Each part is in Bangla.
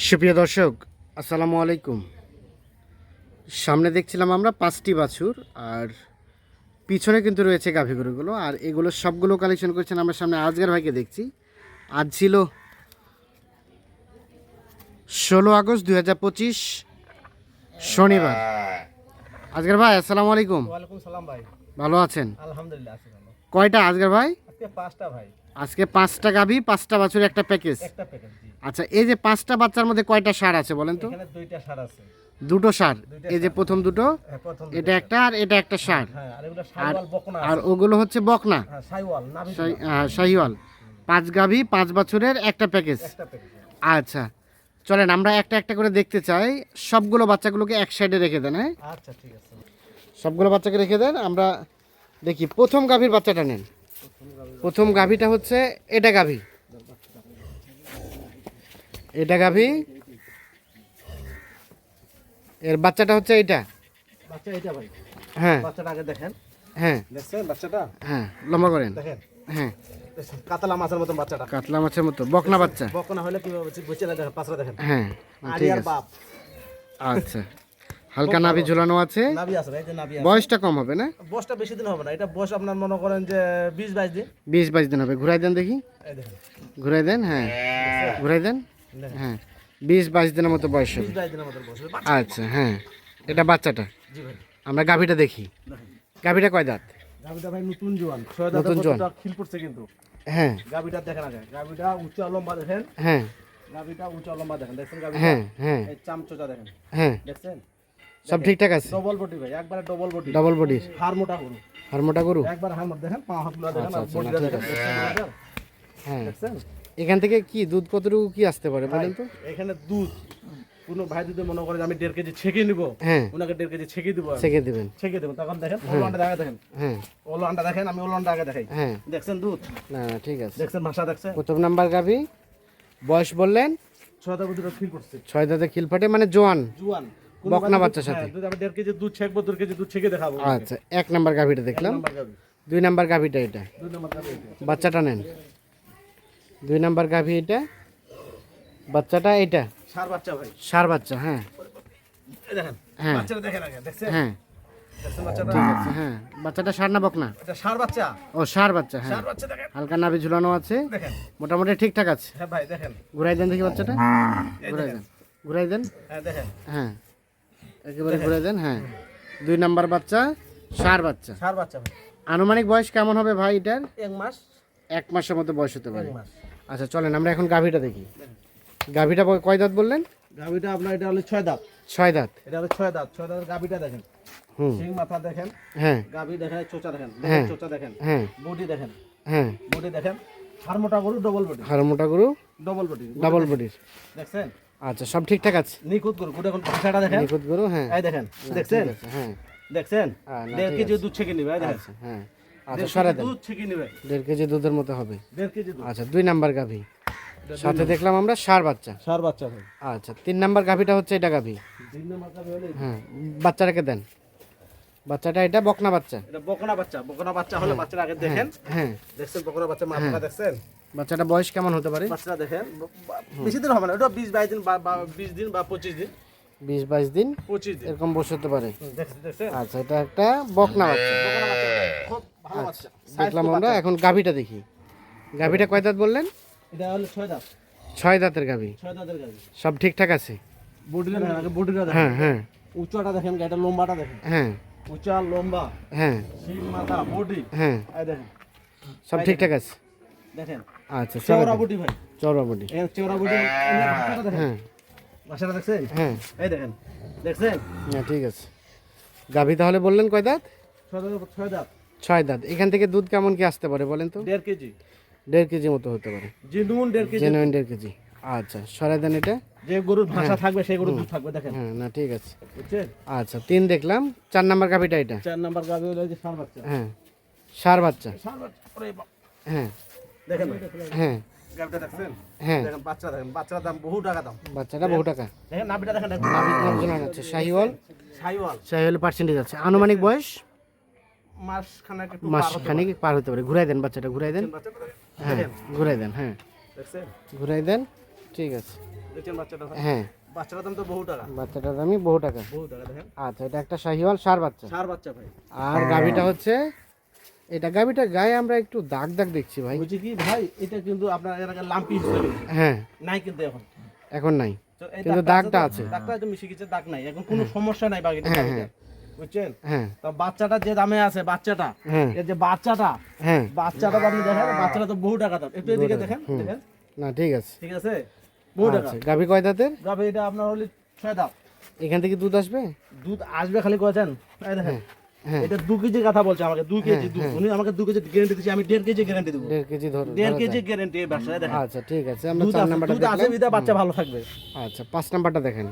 সুপ্রিয় দর্শক আসসালামু আলাইকুম। সামনে দেখছিলাম আমরা পাঁচটি বাছুর আর পিছনে কিন্তু রয়েছে গাভী গরুগুলো আর এগুলো সবগুলো কালেকশন করছেন আমরা সামনে আজকের ভাইকে দেখছি। আজ ছিল ষোলো আগস্ট দুই হাজার পঁচিশ শনিবার। আজকের ভাই আসসালামু আলাইকুম। ভাই। ভালো আছেন? আলহামদুলিল্লাহ কয়টা আজকের ভাই? আজকে পাঁচটা ভাই। আজকে পাঁচটা গাভী পাঁচটা বাছুর একটা প্যাকেজ। একটা প্যাকেট জি। আচ্ছা এই যে পাঁচটা বাচ্চার মধ্যে কয়টা সার আছে বলেন তো? এখানে দুইটা সার আছে। দুটো সার। এই যে প্রথম দুটো হ্যাঁ এটা একটা আর এটা একটা সার। হ্যাঁ আর ওগুলো হচ্ছে বকনা। হ্যাঁ শাহিওয়াল পাঁচ গাভী পাঁচ বছরের একটা প্যাকেজ। আচ্ছা চলেন আমরা একটা একটা করে দেখতে চাই। সবগুলো বাচ্চাগুলোকে এক সাইডে রেখে দেন হ্যাঁ? আচ্ছা ঠিক আছে। সবগুলো বাচ্চাকে রেখে দেন আমরা দেখি প্রথম গাভীর বাচ্চাটা নেন। প্রথম গাভীটা হচ্ছে এটা গাভী। এটা গাভী। এর বাচ্চাটা হচ্ছে এইটা। বাচ্চা এটা ভাই। হ্যাঁ। বাচ্চাটা আগে দেখেন। হ্যাঁ। দেখছেন বাচ্চাটা? হ্যাঁ লম্বা করেন। দেখেন। হ্যাঁ। কাতলা মাছের মতন বাচ্চাটা। কাতলা মাছের মতো বকনা বাচ্চা। বকনা হলে কীভাবে দেখেন পাঁচটা দেখেন। হ্যাঁ ঠিক আছে। বাপ। আচ্ছা। হালকা নাভি ঝুলানো আছে। নাভি আছে এই যে নাভি আছে। বয়সটা কম হবে না? বয়সটা বেশি দিন হবে না এটা বয়স আপনার মনে করেন যে বিশ বাইশ দিন। বিশ বাইশ দিন হবে। ঘুরাই দেন দেখি। এই দেখেন। ঘুরাই দেন হ্যাঁ। ঘুরাই দেন? হ্যাঁ। বিশ বাইশ দিনের মতো বয়স হবে। বাইশ দিনের মতো বয়স হবে। আচ্ছা হ্যাঁ। এটা বাচ্চাটা। জি ভাই। আমরা গাভীটা দেখি। দেখেন। গাভীটা কয় দাঁত? গাভিটা ভাই নতুন জোয়ান। ছয় নতুন নতুন জোয়ান। খিল পড়ছে কিন্তু। হ্যাঁ। গাভিটা দেখেন আগে। গাভিটা উঁচা লম্বা দেখেন। হ্যাঁ। গাভিটা উঁচা লম্বা দেখেন। দেখছেন গাভিটা? হ্যাঁ হ্যাঁ। এই চামচোচা দেখেন। হ্যাঁ। দেখছেন? সব ঠিকঠাক আছে? ডবল বডি ভাই একবারে ডবল বডি ডবল বডির হাড় মোটা করুন হারমোটা গরু? একবার হাড় মোটা দেখেন পা হাতগুলো দেখেন আর আচ্ছা, বডিটা দেখেন। হ্যাঁ। এখান থেকে কি দুধ কতটুকু কি আসতে পারে বলেন তো? এখানে দুধ কোনো ভাই যদি মনে করে আমি দেড় কেজি ছেঁকে নিব হ্যাঁ। ওনাকে দেড় কেজি ছেঁকে দিব। ছেঁকে দেবেন। ছেঁকে দেবো। তখন দেখেন ওলো আন্ডা দেখা দেখেন? হ্যাঁ। ওলো আন্ডা দেখেন আমি ওলো আন্ডা আগে দেখাই। হ্যাঁ। দেখছেন দুধ? না না, ঠিক আছে। দেখছেন ভাষা দেখছেন প্রথম নাম্বার গাভী। বয়স বললেন? ছয় দুটো ফিল করছে ছয় দাঁতে খিল ফাটে মানে জোয়ান। জুয়ান। বকনা বাচ্চার সাথে। আমি দেড় কেজি দুধ ছেঁকবো দেড় কেজি দুধ ছেঁকে দেখাবো। আচ্ছা এক নাম্বার গাভীটা দেখলাম। দুই নাম্বার গাভীটা এটা। দুই নাম্বার গাভি বাচ্চাটা নেন। দুই নাম্বার গাভী এটা। বাচ্চাটা এটা। সার বাচ্চা ভাই। সার বাচ্চা হ্যাঁ। দেখেন হ্যাঁ। বাচ্চাটা দেখেন আগে দেখছেন? হ্যাঁ। হ্যাঁ। বাচ্চাটা সার না বকনা? সার বাচ্চা? ও সার বাচ্চা হ্যাঁ। হালকা নাভি ঝুলানো আছে। মোটামুটি ঠিকঠাক আছে। হ্যাঁ ভাই দেখেন। ঘুরাই দেন দেখি বাচ্চাটা। ঘুরাই দেন। ঘুরাই দেন। হ্যাঁ দেখেন। হ্যাঁ। একেবারে ঘুরাই দেন হ্যাঁ। দুই নাম্বার বাচ্চা সার বাচ্চা। সার বাচ্চা আনুমানিক বয়স কেমন হবে ভাই এটার? এক মাস। এক মাসের মতো বয়স হতে পারে। আচ্ছা চলেন আমরা এখন গাভীটা দেখি। গাভীটা কয় দাঁত বললেন? গাভিটা আপনার এটা হলো ছয় দাঁত। ছয় দাঁত। এটা হলো ছয় দাঁত। ছয় দাঁতের গাভীটা দেখেন। হুম। সিং মাথা দেখেন। হ্যাঁ। গাভী দেখেন চোচা দেখেন। হ্যাঁ। চোচা দেখেন। হ্যাঁ। বডি দেখেন। হ্যাঁ। বডি দেখেন। হার মোটা গরু ডবল বডি হাড় মোটা গরু ডবল বডি ডাবল বডির দেখছেন? আচ্ছা সব ঠিকঠাক আছে? নিখুঁত গরু গোটা এখন ভাষাটা দেখেন। নিখুঁত গরু হ্যাঁ। এই দেখেন দেখছেন? হ্যাঁ। দেখছেন? হ্যাঁ, দেড় কেজি দুধ ছেঁকে নিবে দেখেন। আচ্ছা হ্যাঁ। আচ্ছা সরে দেন। দুধ ছেঁকে নিবে। দেড় কেজি দুধের মতো হবে। দেড় কেজি দুধ। আচ্ছা দুই নাম্বার গাভী। সাথে দেখলাম আমরা সার বাচ্চা। সার বাচ্চা ভাই। আচ্ছা তিন নাম্বার গাভীটা হচ্ছে এটা গাভী। তিন নম্বর গাভি হলে হ্যাঁ বাচ্চাটাকে দেন। বাচ্চাটা এটা বকনা বাচ্চা। এটা বকনা বাচ্চা বকনা বাচ্চা হলে বাচ্চাটা আগে দেখেন। হ্যাঁ দেখছেন বকনা বাচ্চা মাথাটা দেখছেন? বাচ্চাটা বয়স কেমন হতে পারে? বাচ্চাটা দেখেন বেশি দিন হবে না ওটা বিশ বাইশ দিন বা বিশ দিন বা পঁচিশ দিন। বিশ বাইশ দিন পঁচিশ দিন। এরকম বসে হতে পারে। আচ্ছা এটা একটা বকনা বাচ্চা। Size দেখলাম আমরা এখন গাভীটা দেখি। গাভীটা কয় দাঁত বললেন? এটা হলো ছয় দাঁত। ছয় দাঁতের গাভী। ছয় দাঁতের গাড়ি সব ঠিকঠাক আছে? বডিটা দেখেন আগে বডিটা দেখেন। হ্যাঁ হ্যাঁ। উঁচাটা দেখেন গাড়িটা লম্বাটা দেখেন। হ্যাঁ। উঁচা লম্বা। হ্যাঁ। শিং মাথা বডি। হ্যাঁ। দেখেন। সব ঠিকঠাক আছে? দেখেন। আচ্ছা চওড়া ভাই। চৌরা বডি এখানে চওড়া বডি ভাষাটা দেখেন হ্যাঁ। ভাষাটা দেখছেন? হ্যাঁ। এই দেখেন দেখছেন? হ্যাঁ ঠিক আছে। গাভী তাহলে বললেন কয় দাঁত? ছয় দাঁত ছয় দাঁত। এখান থেকে দুধ কেমন কি আসতে পারে বলেন তো? দেড় কেজি। দেড় কেজি মতো হতে পারে। জিনুন দেড় কেজি। জেনুইন দেড় কেজি। আচ্ছা সরাই দেন এটা। যে গরুর ভাষা থাকবে সেই গরুর দুধ থাকবে দেখেন। হ্যাঁ না ঠিক আছে। বুঝছেন? আচ্ছা তিন দেখলাম। চার নাম্বার গাভীটা এটা? চার নাম্বার গাভি হলো যে সার বাচ্চা। হ্যাঁ। সার বাচ্চা। সার বাচ্চা হ্যাঁ। দেখেন হ্যাঁ। হ্যাঁ। দেখেন বাচ্চা দেখেন বাচ্চার দাম বহু টাকা দাম। বাচ্চাটা বহু টাকা। দেখেন নাভিটা দেখেন নাভির নাম আছে শাহিওয়াল? শাহিওয়াল। পার্সেন্টেজ আছে। আনুমানিক বয়স? মাস খানেক পার হতে খানিক পার। হতে পারে। ঘুরাই দেন বাচ্চাটা ঘুরাই দেন। হ্যাঁ ঘুরাই দেন হ্যাঁ। ঘুরাই দেন। ঠিক আছে? হ্যাঁ। বাচ্চাটার দাম তো বহু টাকা। বাচ্চাটার দামই বহু টাকা। বহু টাকা দেখেন। আচ্ছা এটা একটা শাহিওয়াল সার বাচ্চা। সার বাচ্চা ভাই। আর গাভিটা হচ্ছে এটা গাভিটার গায়ে আমরা একটু দাগ দাগ দেখছি ভাই। বলছি কি ভাই এটা কিন্তু আপনার এর আগে লাম্পি হিসেবে। হ্যাঁ। নাই কিন্তু এখন। এখন নাই। কিন্তু দাগটা আছে। দাগটা একটু মিশে গেছে দাগ নাই। এখন কোনো সমস্যা নাই বাকিটা হ্যাঁ, হ্যাঁ। বুঝছেন? হ্যাঁ। তো বাচ্চাটা যে দামে আছে বাচ্চাটা হ্যাঁ। এর যে বাচ্চাটা হ্যাঁ। বাচ্চাটা আপনি দেখেন বাচ্চাটা তো বহু টাকা দাম। একটু এদিকে দেখেন দেখেন। না ঠিক আছে। ঠিক আছে? বহু টাকা। আচ্ছা গাভি কয় দাঁতের? তবে এটা আপনার হলে ছয় দাম এখান থেকে দুধ আসবে? দুধ আসবে খালি কয়েছেন এই দেখেন। হ্যাঁ। এটা দু কেজি কথা বলছে আমাকে দু কেজি উনি আমাকে দু কেজি গ্যারান্টি দিচ্ছে আমি দেড় কেজি গ্যারান্টি দেবো। দেড় কেজি ধরো দেড় কেজি গ্যারান্টি এই ব্যবসায় দেখেন। আচ্ছা ঠিক আছে আমরা চার নাম্বারটা দুধ আছে বিধা বাচ্চা ভালো থাকবে। আচ্ছা পাঁচ নাম্বারটা দেখেন।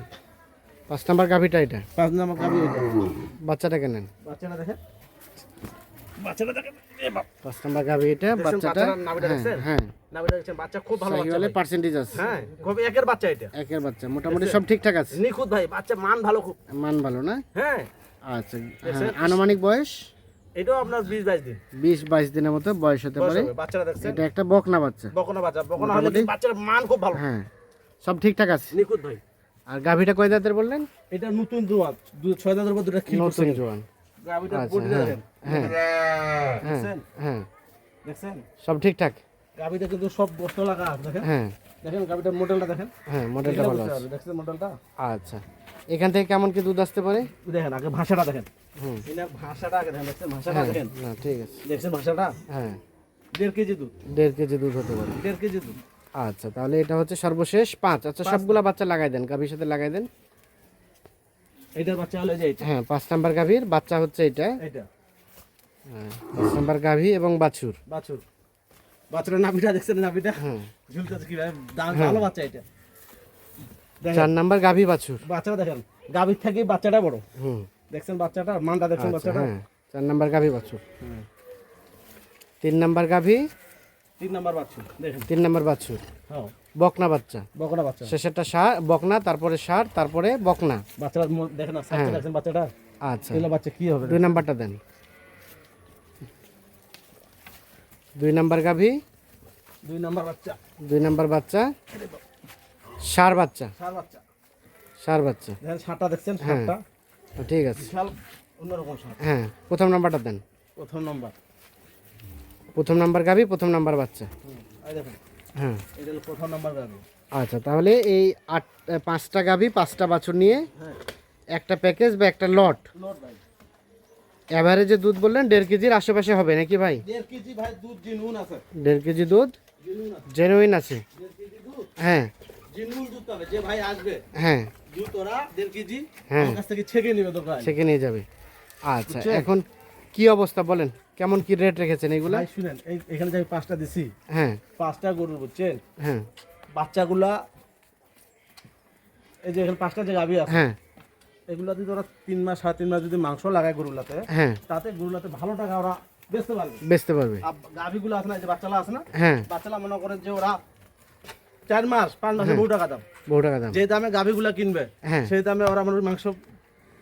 পাঁচ নাম্বার গাভিটা এটা। পাঁচ নাম্বার গাবি এটা। বাচ্চাটাকে নেন? বাচ্চাটা দেখেন। বাচ্চাটা দেখেন পাঁচ নাম্বার গাভি এটা বাচ্চাটা। নাভিটা হ্যাঁ দেখছেন? হ্যাঁ। নাভিটা দেখছেন বাচ্চা খুব ভালো বাচ্চা শাহিওয়ালে পার্সেন্টেজ আছে। হ্যাঁ খুব একের বাচ্চা এটা। একের বাচ্চা মোটামুটি সব ঠিকঠাক আছে। নিখুঁত ভাই বাচ্চা মান ভালো খুব। মান ভালো না? হ্যাঁ। আচ্ছা হ্যাঁ আনুমানিক বয়স? এটাও আপনার বিশ বাইশ দিন। বিশ বাইশ দিনের মতো বয়স হতে পারে। হবে। দেখছেন? এটা একটা বকনা বাচ্চা। বকনা বাচ্চা বকনা হলে বাচ্চার মান খুব ভালো। হ্যাঁ সব ঠিকঠাক আছে? নিখুঁত ভাই। আর গাভিটা কয় দাঁতের বললেন? এটা নতুন দু- ছয় দাঁতের উপর দুটা খিল নতুন জোয়ান। গাবিটা আচ্ছা, বডিটা হ্যাঁ, দেখেন। হ্যাঁ। হ্যাঁ দেখছেন? হ্যাঁ দেখছেন? সব ঠিকঠাক? গাবিটা কিন্তু সব বস্ত লাগা দেখেন? হ্যাঁ। দেখেন গাবিটার মডেলটা দেখেন। হ্যাঁ মডেলটা ভালো আছে। দেখছেন মডেলটা আচ্ছা। এখান থেকে কেমন কি দুধ আসতে পারে? দেখেন আগে ভাষাটা দেখেন। হুম। ভাষাটা আগে দেখেন দেখছেন? ভাষাটা হ্যাঁ দেখেন? না ঠিক আছে। দেখছেন ভাষাটা? হ্যাঁ। দেড় কেজি দুধ। দেড় কেজি দুধ হতে পারে। দেড় কেজি দুধ। আচ্ছা তাহলে এটা হচ্ছে সর্বশেষ পাঁচ। আচ্ছা সবগুলা বাচ্চা লাগাই দেন গাভীর সাথে লাগাই দেন। এটার বাচ্চা হলো যে হ্যাঁ পাঁচ নাম্বার গাভীর বাচ্চা হচ্ছে এটা এটা হ্যাঁ পাঁচ নাম্বার গাভী এবং বাছুর। বাছুর। বাছুরের নাভিটা দেখছেন নাভিটা? হ্যাঁ। কি ভাই ভালো বাচ্চা এটা চার নাম্বার গাভী বাছুর। বাচ্চাটা দেখেন গাভীর থেকে বাচ্চাটা বড়। হুম। দেখছেন বাচ্চাটা? মানটা দেখছেন আচ্ছা বাচ্চাটা? হ্যাঁ চার নাম্বার গাভী বাছুর। হ্যাঁ। তিন নাম্বার গাভী? তিন নাম্বার বাচ্চা দেখেন। তিন নাম্বার বাছুর। হ্যাঁ। বকনা বাচ্চা। বকনা বাচ্চা। শেষেরটা সার বকনা তারপরে সার তারপরে বকনা। বাচ্চাটা দেখেন না সাইডটা দেখছেন বাচ্চাটা? আচ্ছা। এগুলো বাচ্চা কি হবে? দুই নাম্বারটা দেন। দুই নাম্বার গাভী? দুই নাম্বার বাচ্চা। দুই নাম্বার বাচ্চা। সার বাচ্চা। সার বাচ্চা। সার বাচ্চা। দেখেন সারটা দেখছেন হ্যাঁ। সারটা। ঠিক আছে। বিশাল অন্যরকম সার। হ্যাঁ প্রথম নাম্বারটা দেন। প্রথম নাম্বার। প্রথম নাম্বার গাভী প্রথম নাম্বার বাচ্চা। হ্যাঁ। এটা হলো প্রথম নাম্বার গাড়ি আচ্ছা তাহলে এই আট পাঁচটা গাভী পাঁচটা বাছুর নিয়ে হ্যাঁ। একটা প্যাকেজ বা একটা লট। অ্যাভারেজে দুধ বললেন দেড় কেজির আশেপাশে হবে নাকি ভাই? দেড় কেজি ভাই দুধ আছে। দেড় কেজি দুধ জেনুইন আছে। হ্যাঁ। যে ভাই আসবে হ্যাঁ। দুধ দেড় কেজি হ্যাঁ। কাছ থেকে ছেঁকে নেবে দোকান। নিয়ে যাবে। আচ্ছা এখন কি অবস্থা বলেন? কেমন কি রেট রেখেছেন শুনেন এখানে যে আমি পাঁচটা দিছি হ্যাঁ। পাঁচটা গরু বুঝছেন? হ্যাঁ। বাচ্চাগুলা এই যে এখানে পাঁচটা যে গাভী আছে হ্যাঁ। এগুলা যদি ওরা তিন মাস সাড়ে তিন মাস যদি মাংস লাগায় গরুলাতে হ্যাঁ। তাতে গরুলাতে ভালো টাকা ওরা বেচতে পারবে। বেচতে পারবে। গাভীগুলো আছে না যে বাচ্চালা আছে না হ্যাঁ। বাচ্চালা মনে করেন যে ওরা চার মাস পাঁচ মাসে বহু টাকা দাম। বহু টাকা দাম। যে দামে গাভীগুলা কিনবে হ্যাঁ। সেই দামে ওরা মানুষ মাংস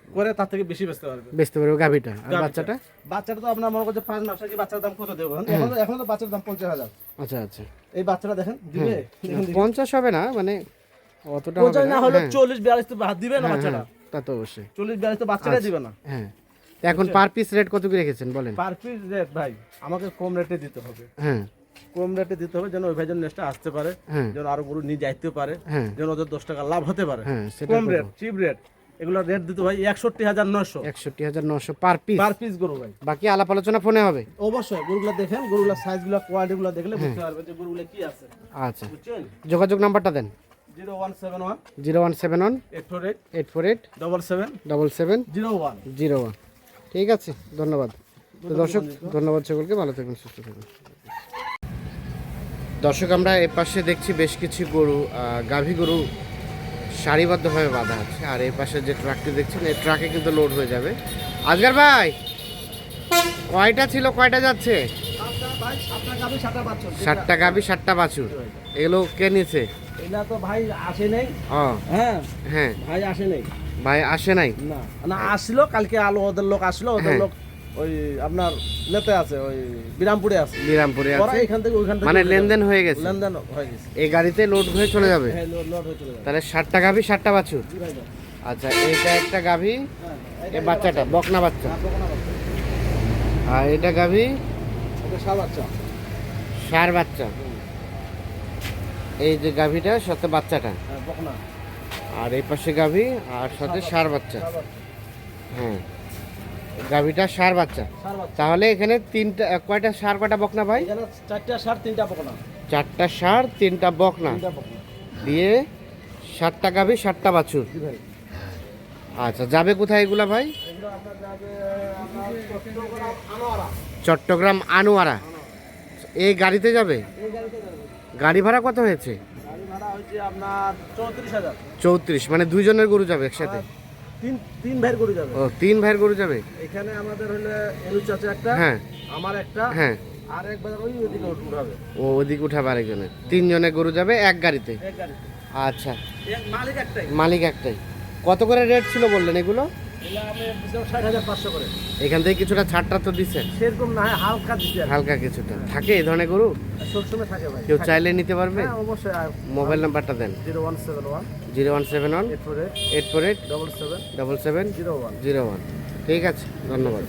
করে তার থেকে বেশি বেচতে পারবে। বেচতে পারবে গাভিটা আর। বাচ্চাটা? বাচ্চাটা তো আপনার মনে করছে পাঁচ মাসে কি বাচ্চার দাম কত দেবো? এখন এখন তো বাচ্চার দাম পঞ্চাশ হাজার। আচ্ছা আচ্ছা। এই বাচ্চাটা দেখেন দিবে? পঞ্চাশ হবে না মানে অতটা পঞ্চাশ না হলে হ্যাঁ, চল্লিশ বিয়াল্লিশ তো হাত দিবে না হ্যাঁ, বাচ্চাটা। হ্যাঁ, তা তো অবশ্যই। চল্লিশ বিয়াল্লিশ তো বাচ্চাটাই দিবে না। হ্যাঁ। এখন পার পিস রেট কত কি রেখেছেন বলেন? পার পিস রেট ভাই আমাকে কম রেটে দিতে হবে। হ্যাঁ। কম রেটে দিতে হবে যেন ওই ভাই যেন নেক্সটটা আসতে পারে হ্যাঁ। যেন আরও গরু নিয়ে যাইতে পারে হ্যাঁ। যেন ওদের দশ টাকা লাভ হতে পারে। হ্যাঁ কম রেট চিপ রেট এগুলো রেট দিতে ভাই একষট্টি হাজার নয়শো। একষট্টি হাজার নশো পার পিস পার পিস গরু ভাই। বাকি আলাপ আলোচনা ফোনে হবে? অবশ্যই গরুগুলো দেখেন গরুগুলোর সাইজগুলো কোয়ালিটিগুলো দেখলে বুঝতে পারবেন যে গরুগুলো কি আছে। আচ্ছা। যোগাযোগ নাম্বারটা দেন। Zero one seven one. Zero one seven one. Eight four eight eight four eight double seven double seven zero one zero one ঠিক আছে ধন্যবাদ। তো দর্শক ধন্যবাদ সকলকে ভালো থাকবেন সুস্থ থাকুন দর্শক আমরা এ পাশে দেখছি বেশ কিছু গরু গাভী গরু সারিবদ্ধভাবে বাঁধা আছে। আর এই পাশে যে ট্রাকটি দেখছেন এই ট্রাকে কিন্তু লোড হয়ে যাবে। আজগার ভাই কয়টা ছিল কয়টা যাচ্ছে? ষাটটা গাভী ষাটটা বাছুর। এগুলো কে নিয়েছে? এটা তো ভাই আসে নাই। হ্যাঁ। হ্যাঁ। ভাই আসে নাই। ভাই আসে নাই? না। না আসলো কালকে আলো ওদের লোক আসলো ওদের হ্যাঁ। লোক ওই আপনার নেতে আছে ওই বিরামপুরে আছে। বিরামপুরে আছে? এখান থেকে ওইখান থেকে মানে লেনদেন হয়ে গেছে? লেনদেন হয়ে গেছে। এই গাড়িতে লোড হয়ে চলে যাবে? হ্যাঁ লোড হয়ে চলে যাবে। তাহলে ষাটটা গাভি ষাটটা বাছুর। আচ্ছা এইটা একটা গাভি? হ্যাঁ, এ বাচ্চাটা বকনা বাচ্চা। হ্যাঁ, বকনা বাচ্চা। আর এটা গাভি? এটা সার বাচ্চা। সার বাচ্চা। এই যে গাভিটা সাথে বাচ্চাটা। হ্যাঁ আর এই পাশে গাভি আর সাথে সার বাচ্চা। হ্যাঁ। গাভিটা সার বাচ্চা। তাহলে এখানে তিনটা কয়টা সার কয়টা বকনা ভাই? চারটা সার তিনটা বকনা। চারটা সার তিনটা বকনা। দিয়ে সাতটা গাভি সাতটা বাছুর। আচ্ছা যাবে কোথায় এগুলা ভাই? চট্টগ্রাম আনোয়ারা। এই গাড়িতে যাবে? গাড়ি ভাড়া কত হয়েছে? চৌত্রিশ মানে দুইজনের গরু যাবে একসাথে? তিন তিন ভাইয়ের গরু যাবে। ও তিন ভাইয়ের গরু যাবে? এখানে আমাদের হলে এলু চাচা একটা হ্যাঁ। আমার একটা হ্যাঁ। আর একবার ওই ওদিকে উঠাবে। ও ওদিকে উঠাবে আরেকজনে। তিনজনে গরু যাবে এক গাড়িতে? এক আচ্ছা। মালিক একটাই। মালিক একটাই। কত করে রেট ছিল বললেন এগুলো? এখান থেকে কিছুটা ছাড়টা তো দিচ্ছেন সেরকম না হয় হালকা দিচ্ছে হালকা কিছুটা। থাকে এই ধরনের গরু? সবসময় থাকে ভাই কেউ চাইলে নিতে পারবে? হ্যাঁ অবশ্যই মোবাইল নাম্বারটা দেন। Zero one seven one zero one seven one eight four eight double seven double seven zero one. Zero one. ঠিক আছে ধন্যবাদ।